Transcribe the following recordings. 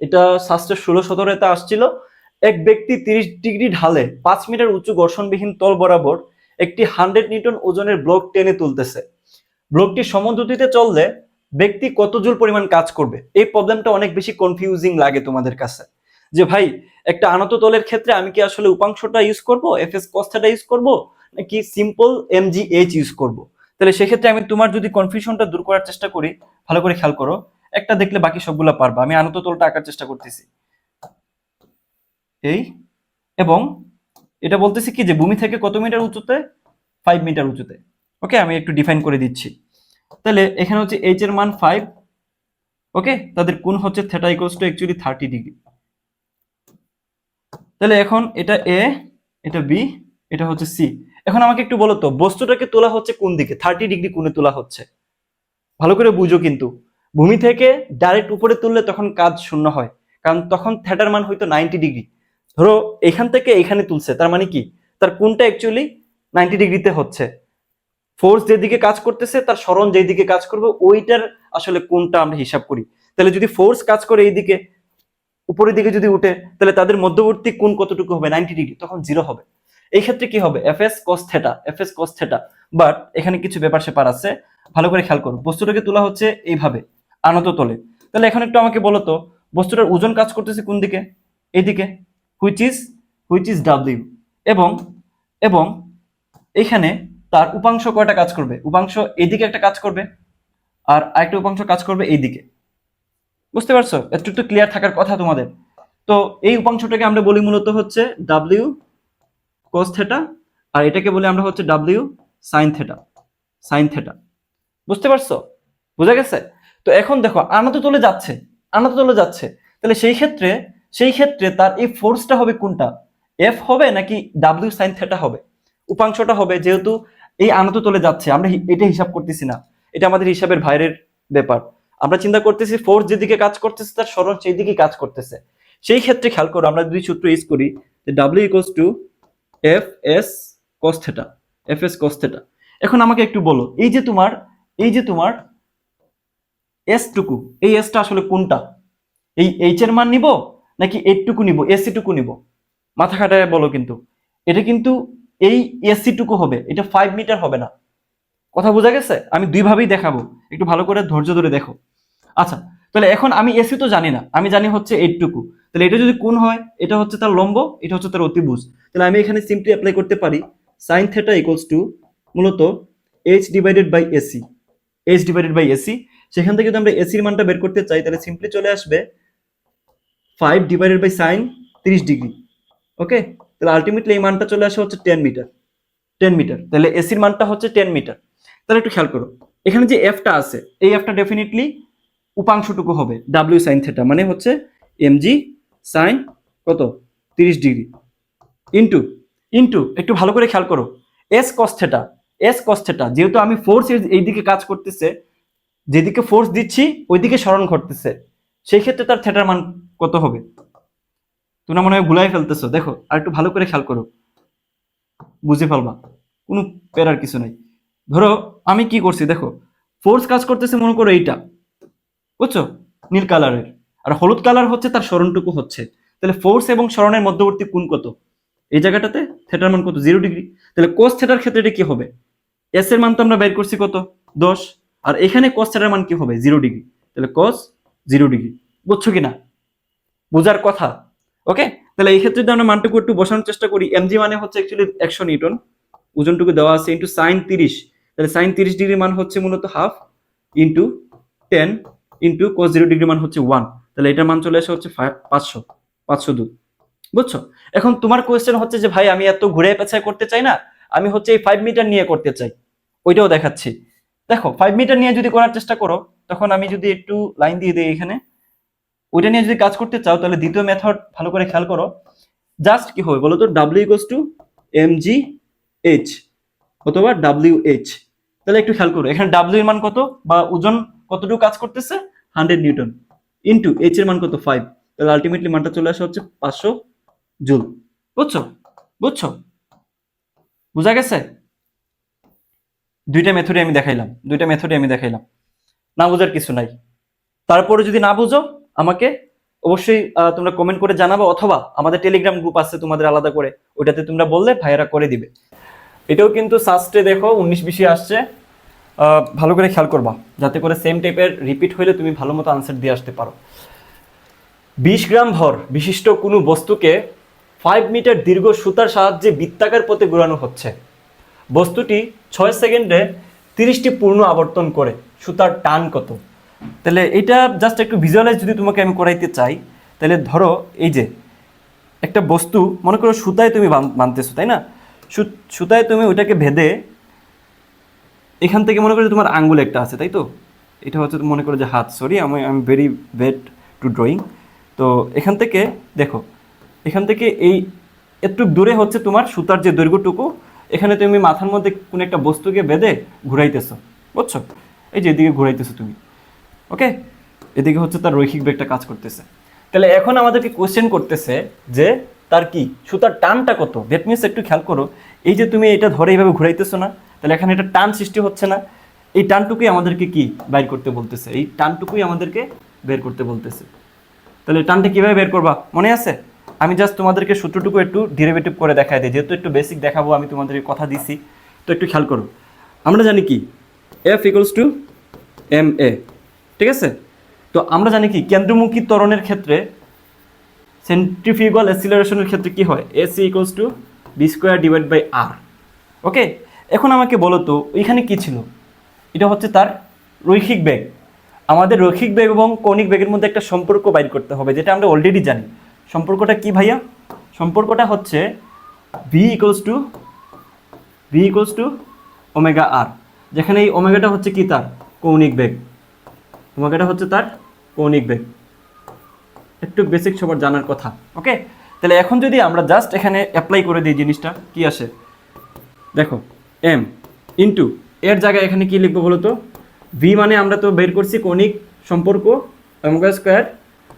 এটা শাস্ত্রের ষোলো সতেরোতে আসছিল। এক ব্যক্তি তিরিশ ডিগ্রি ঢালে পাঁচ মিটার উঁচু ঘর্ষণবিহীন তল বরাবর একটি হান্ড্রেড নিউটন ওজনের ব্লক টেনে তুলতেছে। ব্লকটি সমদ্রুতিতে চললে ব্যক্তি কত জুল পরিমাণ কাজ করবে? এই প্রবলেমটা অনেক বেশি কনফিউজিং লাগে তোমাদের কাছে। যে ভাই, একটা আনত তলের ক্ষেত্রে আমি কি আসলে উপাংশটা ইউজ করব? এফ এস কস্টাটা ইউজ করব? নাকি simple M G H use করব? তাহলে সেক্ষেত্রে আমি তোমার যদি কনফিউশনটা দূর করার চেষ্টা করি, ভালো করে খেয়াল করো। একটা দেখলে বাকি সবগুলা পারবা। আমি আনত তলটা আঁকার চেষ্টা করতেছি। এই, এবং এটা বলতেছি কি যে ভূমি থেকে কত মিটার উঁচুতে? ফাইভ মিটার উঁচুতে। ওকে আমি একটু ডিফাইন করে দিচ্ছি। তাহলে এখানে হচ্ছে এইচ এর মান ফাইভ ওকে তাদের কোন হচ্ছে theta equals to actually thirty degree তাহলে এখন এটা এ এটা বি এটা হচ্ছে সি এখন আমাকে একটু বলো তো, বস্তুটাকে তোলা হচ্ছে কোন দিকে? থার্টি ডিগ্রি কোণে তোলা হচ্ছে। ভালো করে বুঝো কিন্তু। ভূমি থেকে ডাইরেক্ট উপরে তুললে তখন কাজ শূন্য হয়। কারণ তখন থ্যাটার মান হয়তো নাইনটি ডিগ্রি ধরো এখান থেকে এখানে তুলছে, তার মানে কি? তার কোনটা অ্যাকচুয়ালি নাইনটি ডিগ্রিতে হচ্ছে? ফোর্স যেদিকে কাজ করতেছে, তার স্মরণ যেদিকে কাজ করবে, ওইটার আসলে কোনটা আমরা হিসাব করি? তাহলে যদি ফোর্স কাজ করে এইদিকে, উপরের দিকে যদি উঠে, তাহলে তাদের মধ্যবর্তী কোন কতটুকু হবে? নাইনটি ডিগ্রি তখন জিরো হবে। এই ক্ষেত্রে কি হবে? F S cos theta F S cos theta but এখানে কিছু ব্যাপার সেপার আছে, ভালো করে খেয়াল করো। বস্তুটাকে তোলা হচ্ছে এইভাবে। আনত তলে। তাহলে এখন একটু আমাকে বলো তো, বস্তুটার ওজন কাজ করতেছে কোন দিকে? এইদিকে। Which is which is W এবং এবং এখানে তার উপাংশ কয়টা কাজ করবে? উপাংশ এইদিকে একটা কাজ করবে আর আরেকটা উপাংশ কাজ করবে এইদিকে। বুঝতে পারছ? একটু একটু ক্লিয়ার থাকার কথা তোমাদের। তো এই উপাংশটাকে আমরা বলি মূলত হচ্ছে ডাব্লিউ কোস থেটা আর এটাকে বলি আমরা হচ্ছে W sine theta sine theta বুঝতে পারছ? বুঝা গেছে? তো এখন দেখো, আনত চলে যাচ্ছে, আনত চলে যাচ্ছে। তাহলে সেই ক্ষেত্রে সেই ক্ষেত্রে তার এই ফোর্সটা হবে কোনটা? এফ হবে নাকি ডাব্লিউ সাইন থেটা হবে? উপাংশটা হবে যেহেতু এই আনত চলে যাচ্ছে, আমরা এটা হিসাব করতেছি না। এটা আমাদের হিসাবের বাইরের ব্যাপার। আমরা চিন্তা করতেছি ফোর্স যেদিকে কাজ করতেছে, তার সরণ সেই দিকে কাজ করতেছে। সেই ক্ষেত্রে খেয়াল করো, আমরা যদি সূত্র ইউজ করি যে W equals to F S cos theta F S cos theta এখন আমাকে একটু বলো, এই যে তোমার, এই যে তোমার এস টুকু। এই এসটা আসলে কোনটা? এই এইচ এর মান নিব নাকি এইটুকু নিব? এসি টুকু নিব? মাথা খাটায় বলো কিন্তু। এটা কিন্তু এই এসি টুকু হবে। এটা ফাইভ মিটার হবে না। কথা বোঝা গেছে? আমি দুইভাবেই দেখাবো। একটু ভালো করে ধৈর্য ধরে দেখো। আচ্ছা তাহলে এখন আমি এসি তো জানি না। আমি জানি হচ্ছে এইটুকু তাহলে এটা যদি কোন হয়, এটা হচ্ছে তার লম্ব, এটা হচ্ছে তার অতিভুজ। তাহলে আমি এখানে সিম্পলি অ্যাপ্লাই করতে পারি সাইন থেটা ইকুয়ালস টু মূলত H divided by AC H divided by AC সেখান থেকে যদি আমরা এসির মানটা বের করতে চাই, তাহলে সিম্পলি চলে আসবে ফাইভ ডিভাইডেড বাই সাইন তিরিশ ডিগ্রি ওকে তাহলে আলটিমেটলি এই মানটা চলে আসে হচ্ছে টেন মিটার টেন মিটার তাহলে এসির মানটা হচ্ছে টেন মিটার তাহলে একটু খেয়াল করো, এখানে যে এফটা আছে, এই এফটা ডেফিনেটলি উপাংশটুকু হবে ডাব্লিউ সাইন থেটা মানে হচ্ছে এমজি সাইন কত? তিরিশ ডিগ্রি ইন্টু ইন্টু একটু ভালো করে খেয়াল করো S cos theta S cos theta যেহেতু আমি ফোর্স এইদিকে কাজ করতেছে যেদিকে ফোর্স দিচ্ছি, ওইদিকে স্মরণ ঘটতেছে। সেই ক্ষেত্রে তার থেটার মান কত হবে? তোমরা মনে হয় ভুলাই ফেলতেছো। দেখো আর একটু ভালো করে খেয়াল করো। বুঝে ফেলবা। কোনো প্যারার কিছু নাই। ধরো, আমি কি করছি? দেখো ফোর্স কাজ করতেছে, মনে করো এইটা। বুঝছ? নীল কালারের আর হলুদ কালার হচ্ছে, তার স্মরণটুকু হচ্ছে। তাহলে ফোর্স এবং স্মরণের মধ্যবর্তী কোণ কত? এই জায়গাটাতে থেটার মান কত? জিরো ডিগ্রি তাহলে কোস থেটার ক্ষেত্রে এটা কি হবে? এস এর মান তো আমরা বের করছি কত? দশ। আর এখানে কোস থেটার মান কি হবে? জিরো ডিগ্রি তাহলে কোস জিরো ডিগ্রি বুঝছ কিনা বোঝার কথা। ওকে তাহলে এই ক্ষেত্রে যদি আমরা মানটুকু একটু বসানোর চেষ্টা করি এমজি মানে হচ্ছে অ্যাকচুয়ালি একশো নিউটন। ওজনটুকু দেওয়া আছে ইন্টু সাইন তিরিশ। তাহলে সাইন তিরিশ ডিগ্রি মান হচ্ছে মূলত half into ten into cos zero degree মান হচ্ছে ওয়ান তাহলে এটার মান চলে আসে হচ্ছে পাঁচশো পাঁচশো দুই। বুঝছ? এখন তোমার কোয়েশ্চেন হচ্ছে যে, ভাই, আমি এত ঘুরে পেছায় করতে চাই না। আমি হচ্ছে এই ফাইভ মিটার নিয়ে করতে চাই। ওইটাও দেখাচ্ছি। দেখো ফাইভ মিটার নিয়ে যদি করার চেষ্টা করো, তখন আমি যদি একটু লাইন দিয়ে দিই এখানে, ওইটা নিয়ে যদি কাজ করতে চাও, তাহলে দ্বিতীয় মেথড ভালো করে খেয়াল করো। জাস্ট কি হবে বলো তো? W equals to M G H অথবা ডাব্লিউ এইচ তাহলে একটু খেয়াল করো, এখানে ডাব্লিউ এর মান কত বা ওজন কতটুকু কাজ করতেছে? হান্ড্রেড নিউটন ইন্টু এইচ এর মান কত? ফাইভ তাহলে আলটিমেটলি মানটা চলে আসে হচ্ছে পাঁচশো জুল। বুঝছ? বুঝছ? বুঝা গেছে? দুইটা মেথডে আমি দেখাইলাম, দুইটা মেথডে আমি দেখাইলাম। না বোঝার কিছু নাই। তারপরে যদি না বুঝো, আমাকে অবশ্যই তোমরা কমেন্ট করে জানাব, অথবা আমাদের টেলিগ্রাম গ্রুপ আছে তোমাদের আলাদা করে, ওইটাতে তোমরা বললে ভাইয়েরা করে দিবে। এটাও কিন্তু সাস্টে দেখো, উনিশ বিশে আসছে। ভালো করে খেয়াল করবা, যাতে করে সেম টাইপের রিপিট হইলে তুমি ভালো মতো আনসার দিয়ে আসতে পারো। বিশ গ্রাম ভর বিশিষ্ট কোনো বস্তুকে ফাইভ মিটার দীর্ঘ সুতার সাহায্যে বৃত্তাকার পথে ঘোরানো হচ্ছে। বস্তুটি ছয় সেকেন্ডে তিরিশটি পূর্ণ আবর্তন করে, সুতার টান কত? তাহলে এটা জাস্ট একটু ভিজুয়ালাইজ যদি তোমাকে আমি করাইতে চাই, তাহলে ধরো এই যে একটা বস্তু, মনে করো সুতায় তুমি বানতেছো, তাই না? সুতায় তুমি ওইটাকে ভেদে এখান থেকে মনে করো তোমার আঙ্গুল একটা আছে, তাই তো? এটা হচ্ছে মনে করো যে হাত সরি আমি আমি ভেরি বেড টু ড্রয়িং তো এখান থেকে দেখো, এখান থেকে এই, একটু দূরে হচ্ছে তোমার সুতার যে দৈর্ঘ্যটুকু এখানে তুমি মাথার মধ্যে কোনো একটা বস্তুকে বেঁধে ঘুরাইতেছো, বুঝছ? এই যে এদিকে ঘুরাইতেছো তুমি, ওকে? এদিকে হচ্ছে তার রৈখিক বেগটা কাজ করতেছে। তাহলে এখন আমাদেরকে কোশ্চেন করতেছে যে তার কি, সুতার টানটা কত? দ্যাট মিনস একটু খেয়াল করো, এই যে তুমি এটা ধরে এইভাবে ঘুরাইতেছো না, তাহলে এখানে এটা টান সৃষ্টি হচ্ছে না। এই টানটুকুই আমাদেরকে কি বাইর করতে বলতেছে? এই টানটুকুই আমাদেরকে বের করতে বলতেছে। তাহলে টানটা কীভাবে বের করবা, মনে আছে? আমি জাস্ট তোমাদেরকে সূত্রটুকু একটু ডেরিভেটিভ করে দেখাই দিই। যেহেতু একটু বেসিক দেখাবো, আমি তোমাদেরকে কথা দিছি। তো একটু খেয়াল করো। আমরা জানি কি? F equals to M A ঠিক আছে? তো আমরা জানি কি? কেন্দ্রমুখী ত্বরণের ক্ষেত্রে সেন্ট্রিফিউগাল অ্যাসিলারেশনের ক্ষেত্রে কি হয়? AC equals to B square divide by R okay এখন আমাকে বলো তো ওইখানে কি ছিল? এটা হচ্ছে তার রৈখিক বেগ। আমাদের রৈখিক বেগ এবং কৌণিক বেগের মধ্যে একটা সম্পর্ক বাইর করতে হবে, যেটা আমরা অলরেডি জানি। সম্পর্কটা কি ভাইয়া? সম্পর্কটা হচ্ছে V equals to V equals to omega R যেখানে এই ওমেগাটা হচ্ছে কি তার? কৌণিক বেগ। ওমেগাটা হচ্ছে তার কৌণিক বেগ। একটু বেসিক সবার জানার কথা ওকে তাহলে এখন যদি আমরা জাস্ট এখানে অ্যাপ্লাই করে দিই জিনিসটা, কি আসে? দেখো এম ইন্টু এর জায়গায় এখানে কি লিখব বলো তো ভি মানে আমরা তো বের করছি কৌণিক সম্পর্ক omega square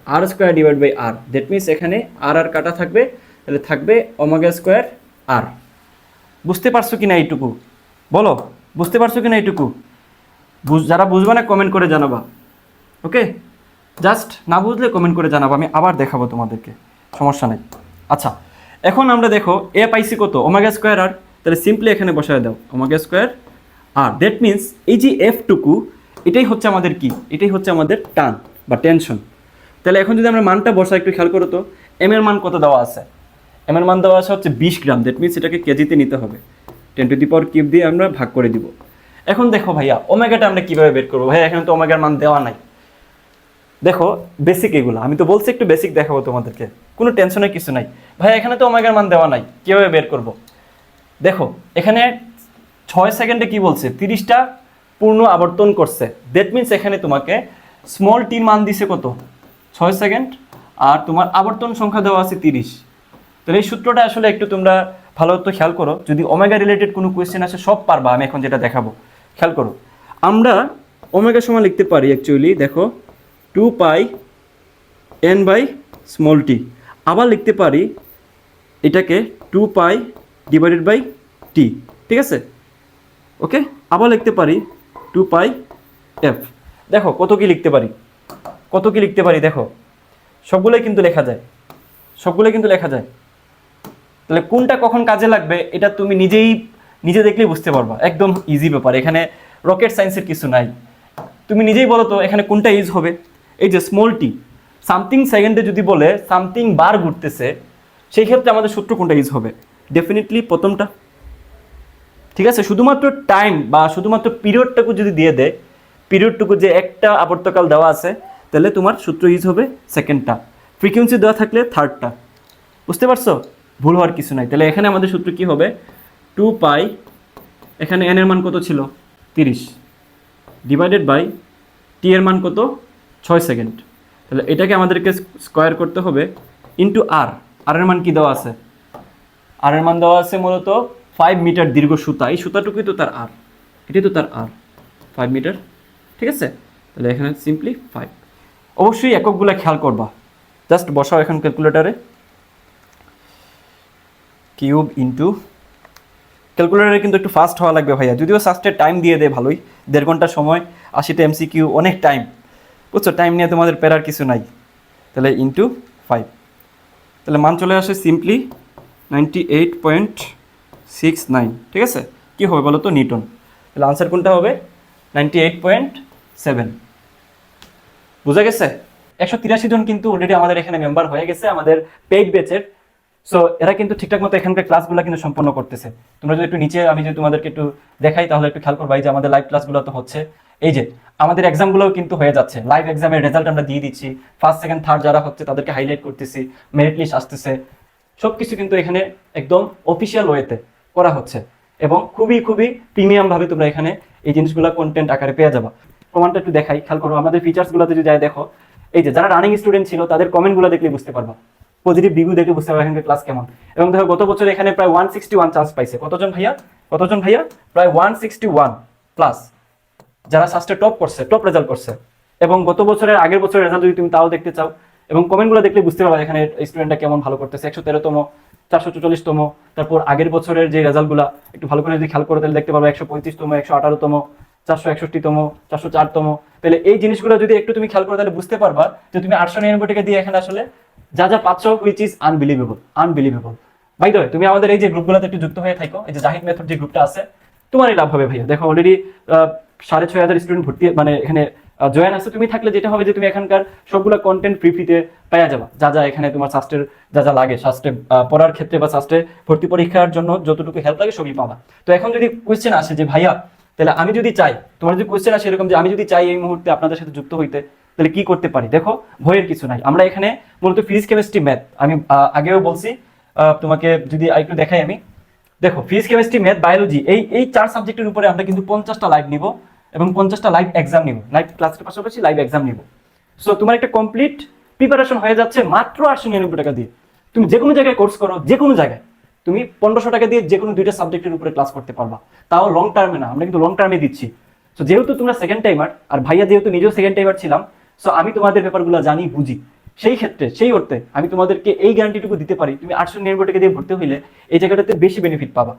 R square divide by R that means এখানে আর আর কাটা থাকবে, তাহলে থাকবে ওমেগা স্কোয়ার আর বুঝতে পারছ কি না এইটুকু? বলো, বুঝতে পারছ কি না এইটুকু যারা বুঝবে না কমেন্ট করে জানাবা। ওকে জাস্ট না বুঝলে কমেন্ট করে জানাব, আমি আবার দেখাবো তোমাদেরকে। সমস্যা নেই। আচ্ছা এখন আমরা দেখো এ পাইছি কত? ওমেগা স্কোয়ার আর তাহলে সিম্পলি এখানে বসায় দাও omega square R that means এই যে এফ টুকু, এটাই হচ্ছে আমাদের কি? এটাই হচ্ছে আমাদের টান বা টেনশন তাহলে এখন যদি আমরা মানটা বসাই, একটু খেয়াল করো তো। এম এর মান কত দেওয়া আছে? এম এর মান দেওয়া আছে হচ্ছে বিশ গ্রাম। দ্যাট মিন্স এটাকে কেজিতে নিতে হবে। Ten to the power cube দিয়ে আমরা ভাগ করে দিব। এখন দেখো ভাইয়া ওমেগাটা আমরা কীভাবে বের করব? ভাইয়া, এখানে তো ওমেগার মান দেওয়া নাই। দেখো বেসিক এগুলো। আমি তো বলছি একটু বেসিক দেখাবো তোমাদেরকে। কোনো টেনশনের কিছু নাই। ভাই এখানে তো ওমেগার মান দেওয়া নাই। কীভাবে বের করব? দেখো, এখানে ছয় সেকেন্ডে কি বলছে? তিরিশটা পূর্ণ আবর্তন করছে। দ্যাট মিন্স এখানে তোমাকে স্মল টির মান দিছে কত? ছয় সেকেন্ড, আর তোমার আবর্তন সংখ্যা দেওয়া আছে তিরিশ। তাহলে এই সূত্রটা আসলে একটু তোমরা ভালো তো খেয়াল করো। যদি ওমেগা রিলেটেড কোনো কোয়েশ্চেন আসে, সব পারবা, আমি এখন যেটা দেখাবো। খেয়াল করো। আমরা ওমেগা সময় লিখতে পারি অ্যাকচুয়ালি দেখো two pi N by small T আবার লিখতে পারি এটাকে two pi divided by T ঠিক আছে? ওকে আবার লিখতে পারি টু পাই এফ দেখো, কত কি লিখতে পারি? কত কি লিখতে পারি, দেখো। সবগুলোই কিন্তু লেখা যায়। সবগুলোই কিন্তু লেখা যায়। তাহলে কোনটা কখন কাজে লাগবে, এটা তুমি নিজেই, নিজে দেখলেই বুঝতে পারবা। একদম ইজি ব্যাপার। এখানে রকেট সায়েন্সের কিছু নাই। তুমি নিজেই বলো তো, এখানে কোনটা ইউজ হবে? এই যে স্মল টি সামথিং সেকেন্ডে যদি বলে সামথিং বার ঘুরতেছে, সেই ক্ষেত্রে আমাদের সূত্র কোনটা ইউজ হবে? ডেফিনেটলি প্রথমটা। ঠিক আছে? শুধুমাত্র টাইম বা শুধুমাত্র পিরিয়ডটাকে যদি দিয়ে দেয় পিরিয়ডটুকু যে একটা আবর্তকাল দেওয়া আছে তাহলে তোমার সূত্র ইউজ হবে সেকেন্ডটা ফ্রিকোয়েন্সি দেওয়া থাকলে থার্ডটা বুঝতে পারছ? ভুল হওয়ার কিছু নাই। তাহলে এখানে আমাদের সূত্র কি হবে? টু পাই এখানে এন এর মান কত ছিল? তিরিশ। ডিভাইডেড বাই টি এর মান কত? ছয় সেকেন্ড তাহলে এটাকে আমাদেরকে স্কোয়ার করতে হবে ইন্টু আর আর এর মান কি দেওয়া আছে? আর এর মান দেওয়া আছে মূলত ফাইভ মিটার দীর্ঘ সুতা। এই সুতাটুকুই তো তার আর এটাই তো তার আর ফাইভ মিটার ঠিক আছে? তাহলে এখানে সিম্পলি ফাইভ অবশ্যই এককগুলো খেয়াল করবা। জাস্ট বসাও এখন ক্যালকুলেটারে কিউব ইন্টু ক্যালকুলেটারে কিন্তু একটু ফাস্ট হওয়া লাগবে ভাইয়া। যদিও সাস্টের টাইম দিয়ে দেয় ভালোই। দেড় ঘণ্টা সময়, আশিটা এমসি কিউ অনেক টাইম বুঝছ? টাইম নিয়ে তোমাদের প্যারার কিছু নাই। তাহলে ইন্টু ফাইভ তাহলে মান চলে আসে simply ninety eight point six nine ঠিক আছে? কী হবে বলো তো? নিউটন তাহলে আনসার কোনটা হবে? নাইনটি এইট পয়েন্ট সেভেন বুঝা গেছে? একশো তিরাশি জন কিন্তু অলরেডি আমাদের এখানে মেম্বার হয়ে গেছে, আমাদের পেইড ব্যাচের সো এরা কিন্তু ঠিকঠাক মতো এখানকার ক্লাসগুলো কিন্তু সম্পন্ন করতেছে। তোমরা যদি একটু নিচে, আমি যদি তোমাদেরকে একটু দেখাই, তাহলে একটু খেয়াল করবা, এই যে আমাদের লাইভ ক্লাসগুলো তো হচ্ছে। এই যে, আমাদের এক্সামগুলোও কিন্তু হয়ে যাচ্ছে। লাইভ এক্সামের রেজাল্ট আমরা দিয়ে দিচ্ছি। ফার্স্ট সেকেন্ড থার্ড যারা হচ্ছে, তাদেরকে হাইলাইট করতেছি। মেরিট লিস্ট আসতেছে। সব কিছু কিন্তু এখানে একদম অফিসিয়াল ওয়েতে করা হচ্ছে। এবং খুবই খুবই প্রিমিয়াম ভাবে তোমরা এখানে এই জিনিসগুলো কন্টেন্ট আকারে পেয়ে যাবা। প্রমাণটা একটু দেখাই, খেয়াল করো, আমাদের ফিচার্সগুলোতে যদি যাই দেখো, এই যে যারা রানিং স্টুডেন্ট ছিল, তাদের কমেন্টগুলো দেখলে বুঝতে পারবা। পজিটিভ রিভিউ দেখে বুঝতে পারবা এখানকার ক্লাস কেমন। এবং দেখো, গত বছর এখানে প্রায় ওয়ান সিক্সটি ওয়ান চান্স পাইছে। কতজন ভাইয়া? কতজন ভাইয়া? প্রায় ওয়ান সিক্সটি ওয়ান প্লাস যারা সাস্টে টপ করছে টপ রেজাল্ট করছে। এবং গত বছরের আগের বছরের রেজাল্ট যদি তুমি তাও দেখতে চাও, এবং কমেন্টগুলো দেখলে বুঝতে পারবা এখানে স্টুডেন্টটা কেমন ভালো করতেছে। একশো তেরোতম, চারশো চল্লিশতম তারপর আগের বছরের যে রেজাল্টগুলো একটু ভালো করে যদি খেয়াল করে, তাহলে দেখতে পারব একশো পঁয়ত্রিশতম, একশো আঠারোতম চারশো একষট্টিতম চারশো চারতম তাহলে এই জিনিসগুলো যদি একটু তুমি খেয়াল করো তাহলে বুঝতে পারবা যে তুমি আটশো নিরানব্বই টাকা দিয়ে এখানে আসলে যা যা পাচ্ছ হুইচ ইজ আনবিলিভেবল আনবিলিভেবল ভাই দয় তুমি আমাদের এই যে গ্রুপগুলোতে একটু যুক্ত হয়ে থাকো, এই যে জাহিদ মেথড যে গ্রুপটা আছে, তোমারই লাভ হবে ভাইয়া। দেখো অলরেডি সাড়ে ছয় হাজার স্টুডেন্ট ভর্তি মানে এখানে জয়েন আছে। তুমি থাকলে যেটা হবে যে তুমি এখানকার সবগুলো কন্টেন্ট ফ্রি ফ্রিতে পেয়ে যাবা। যা যা এখানে তোমার শাস্ত্রের যা যা লাগে শাস্ত্রে পড়ার ক্ষেত্রে বা শাস্ত্রে ভর্তি পরীক্ষার জন্য যতটুকু হেল্প লাগে সবই পাবা। তো এখন যদি কোয়েশ্চেন আসে যে ভাইয়া তাহলে আমি যদি চাই, তোমার যদি কোয়েশ্চেন আসে এরকম যে আমি যদি চাই এই মুহূর্তে আপনাদের সাথে যুক্ত হইতে, তাহলে কি করতে পারি? দেখো, ভয়ের কিছু নাই। আমরা এখানে মূলত ফিজিক্স কেমিস্ট্রি ম্যাথ আমি আগেও বলছি তোমাকে যদি একটু দেখাই আমি। দেখো ফিজিক্স কেমিস্ট্রি ম্যাথ বায়োলজি এই এই চার সাবজেক্টের উপরে আমরা কিন্তু পঞ্চাশটা লাইভ নিব এবং পঞ্চাশটা লাইভ এক্সাম নিব। লাইভ ক্লাসের পাশাপাশি লাইভ এক্সাম নিব। সো তোমার একটা কমপ্লিট প্রিপারেশন হয়ে যাচ্ছে মাত্র আটশো নিরানব্বই টাকা দিয়ে। তুমি যে কোনো জায়গায় কোর্স করো যে কোনো জায়গায়। তুমি পনেরোশো টাকা দিয়ে যে কোনো দুইটা সাবজেক্টের উপরে ক্লাস করতে পারবা। তাও লং টার্মে না, আমরা কিন্তু লং টার্মে দিচ্ছি। সো যেহেতু তোমরা সেকেন্ড টাইমার আর ভাইয়া যেহেতু নিজেও সেকেন্ড টাইমার ছিলাম সো আমি তোমাদের ব্যাপারগুলো জানি, বুঝি। সেই ক্ষেত্রে, সেই অর্থে আমি তোমাদেরকে এই গ্যারান্টিটুকু দিতে পারি, তুমি আটশো নিরানব্বই টাকা দিয়ে ভর্তি হইলে এই জায়গাটাতে বেশি বেনিফিট পাবা।